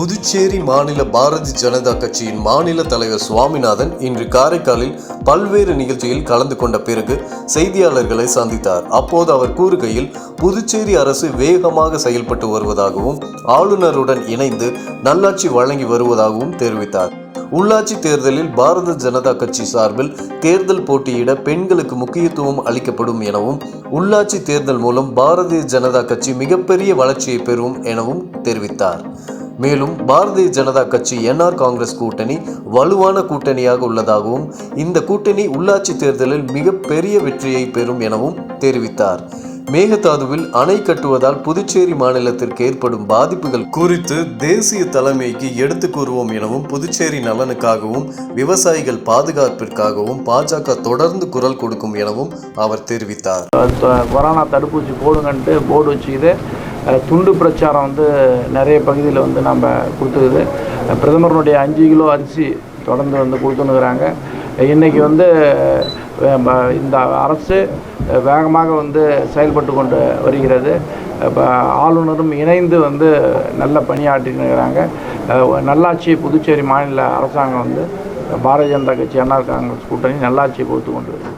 புதுச்சேரி மாநில பாரதிய ஜனதா கட்சியின் மாநில தலைவர் சுவாமிநாதன் இன்று காரைக்காலில் பல்வேறு நிகழ்ச்சியில் கலந்து கொண்ட பிறகு செய்தியாளர்களை சந்தித்தார். அப்போது அவர் கூறுகையில் புதுச்சேரி அரசு வேகமாக செயல்பட்டு வருவதாகவும் ஆளுநருடன் இணைந்து நல்லாட்சி வழங்கி வருவதாகவும் தெரிவித்தார். உள்ளாட்சி தேர்தலில் பாரத ஜனதா கட்சி சார்பில் தேர்தல் போட்டியிட பெண்களுக்கு முக்கியத்துவம் அளிக்கப்படும் எனவும் உள்ளாட்சி தேர்தல் மூலம் பாரதிய ஜனதா கட்சி மிகப்பெரிய வளர்ச்சியை பெறும் எனவும் தெரிவித்தார். மேலும் பாரதிய ஜனதா கட்சி என்ஆர் காங்கிரஸ் கூட்டணி வலுவான கூட்டணியாக உள்ளதாகவும் இந்த கூட்டணி உள்ளாட்சி தேர்தலில் மிகப்பெரிய வெற்றியை பெறும் எனவும் தெரிவித்தார். மேகதாதுவில் அணை கட்டுவதால் புதுச்சேரி மாநிலத்திற்கு ஏற்படும் பாதிப்புகள் குறித்து தேசிய தலைமைக்கு எடுத்து கூறுவோம் எனவும் புதுச்சேரி நலனுக்காகவும் விவசாயிகள் பாதுகாப்பிற்காகவும் பாஜக தொடர்ந்து குரல் கொடுக்கும் எனவும் அவர் தெரிவித்தார். கொரோனா தடுப்பூசி போடுங்கன்ட்டு போர்டு வச்சுக்கிது. துண்டு பிரச்சாரம் வந்து நிறைய பகுதியில் வந்து நம்ம கொடுத்துருது அஹ், பிரதமருடைய அஞ்சு கிலோ அரிசி தொடர்ந்து வந்து கொடுத்துனுக்குறாங்க இன்றைக்கி வந்து இந்த அரசு வேகமாக வந்து செயல்பட்டு கொண்டு வருகிறது. இப்போ ஆளுநரும் இணைந்து வந்து நல்ல பணியாற்றின்னு இருக்கிறாங்க நல்லாட்சி புதுச்சேரி மாநில அரசாங்கம் வந்து பாரதிய ஜனதா கட்சி அண்ணா காங்கிரஸ் கூட்டணி நல்லாட்சியை கொடுத்து கொண்டு வருது.